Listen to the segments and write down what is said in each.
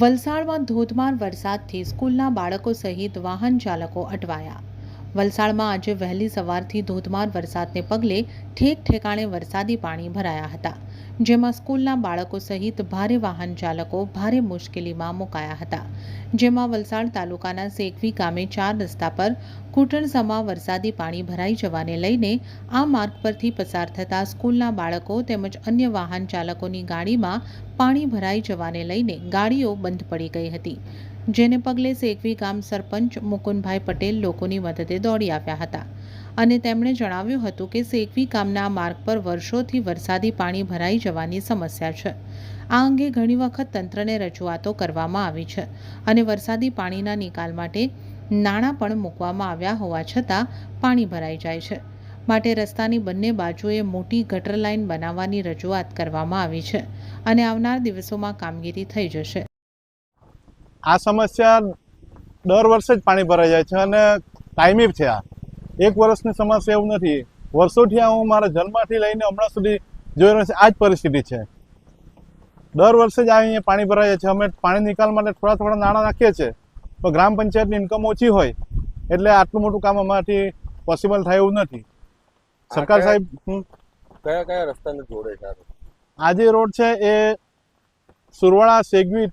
વલસાડમાં ધોધમાર વરસાદથી સ્કૂલના બાળકો સહિત વાહન ચાલકો અટવાયા. વલસાડમાં આજે વહેલી સવારથી ધોધમાર વરસાદને પગલે ઠેક ઠેકાણે વરસાદી પાણી ભરાયા હતા, જેમાં સ્કૂલના બાળકો સહિત ભારે વાહન ચાલકો ભારે મુશ્કેલીમાં મુકાયા હતા. જેમાં વલસાડ તાલુકાના સેકવી ગામે ચાર રસ્તા પર ઘૂંટણસમા વરસાદી પાણી ભરાઈ જવાને લઈને આ માર્ગ પરથી પસાર થતા સ્કૂલના બાળકો તેમજ અન્ય વાહન ચાલકોની ગાડીમાં પાણી ભરાઈ જવાને લઈને ગાડીઓ બંધ પડી ગઈ હતી. જેને પગલે સેકવી ગામ સરપંચ મુકુંદભાઈ પટેલ લોકોની મદદે દોડી આવ્યા હતા. અને તેમણે જણાવ્યું હતું કે સેકવી ગામના માર્ગ પર વર્ષોથી વરસાદી પાણી ભરાઈ જવાની સમસ્યા છે. આ અંગે ઘણી વખત તંત્રને રજૂઆતો કરવામાં આવી છે અને વરસાદી પાણીના નિકાલ માટે નાણાં પણ મૂકવામાં આવ્યા હોવા છતાં પાણી ભરાઈ જાય છે. માટે રસ્તાની બંને બાજુએ મોટી ગટર લાઇન બનાવવાની રજૂઆત કરવામાં આવી છે અને આવનાર દિવસોમાં કામગીરી થઈ જશે. આ સમસ્યા દર વર્ષે જ પાણી ભરાઈ જાય છે અને કાયમી છે આ. એક વર્ષની સમસ્યા એવું નથી. વર્ષોથી આ હું મારા જન્મથી લઈને હમણાં સુધી જોઈ રહ્યો છે આ જ પરિસ્થિતિ છે. દર વર્ષે જ અહીંયા પાણી ભરાઈ જાય છે. અમે પાણી નિકાલ માટે થોડા થોડા નાણાં નાખીએ છીએ. તો ગ્રામ પંચાયતની ઇન્કમ ઓછી હોય એટલે આટલું મોટું કામ અમારાથી પોસિબલ થાય એવું નથી. સરકાર સાહેબ કયા કયા રસ્તાને જોડે છે આ રોડ? આ જે રોડ છે એ સુરવાળા સેગવી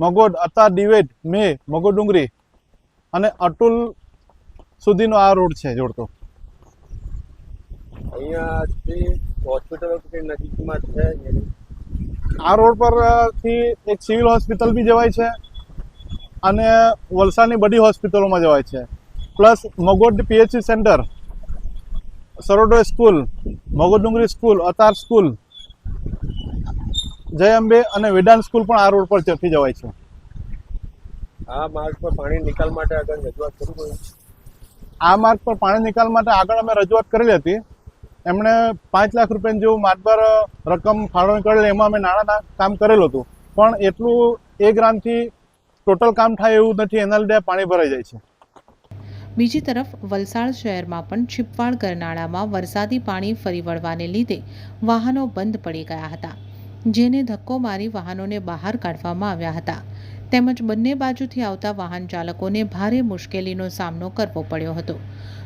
મગોડ અતા ડિવેટ મે મગોડ ડુંગરી અને અતુલ સુધીનો આ રોડ છે જોડતો. અહીંયાથી હોસ્પિટલ નજીકમાં છે આ રોડ પરથી એક સિવિલ હોસ્પિટલ બી જવાય છે અને વલસાડની બધી હોસ્પિટલોમાં જવાય છે. Plus Magod PHC centre Sarodo school Magod Dungri school Atar school Jay Ambe અને વેદાંત સ્કૂલ પણ આ રોડ પર જતી જવાય છે. આ માર્ગ પર પાણી નિકાલ માટે આગળ રજૂઆત કરી કોઈ આ માર્ગ પર પાણી નિકાલ માટે આગળ અમે રજૂઆત કરેલી હતી. એમણે પાંચ લાખ રૂપિયાની જેવું માતબર રકમ ફાળવણી કરેલી એમાં અમે નાણાં કામ કરેલું હતું. પણ એટલું એ ગ્રામથી ટોટલ કામ થાય એવું નથી એના લીધે પાણી ભરાઈ જાય છે. બીજી તરફ વલસાડ શહેરમાં પણ છીપવાડ ગરનાળામાં વરસાદી પાણી ફરી વળવાને લીધે વાહનો બંધ પડી ગયા હતા. જેને ધક્કો મારી વાહનોને બહાર કાઢવામાં આવ્યા હતા. તેમજ બંને બાજુથી આવતા વાહન ચાલકોને ભારે મુશ્કેલીનો સામનો કરવો પડ્યો હતો.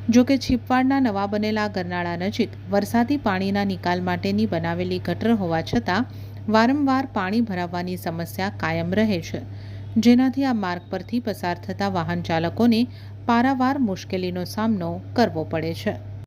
જો કે છીપવાડના નવા બનેલા ગરનાળા નજીક વરસાદી પાણીના નિકાલ માટેની બનાવેલી ગટર હોવા છતાં, વારંવાર પાણી ભરાવવાની સમસ્યા કાયમ રહે છે. જેનાથી આ માર્ગ પરથી પસાર થતા વાહન ચાલકોને પારાવાર મુશ્કેલીનો સામનો કરવો પડે છે.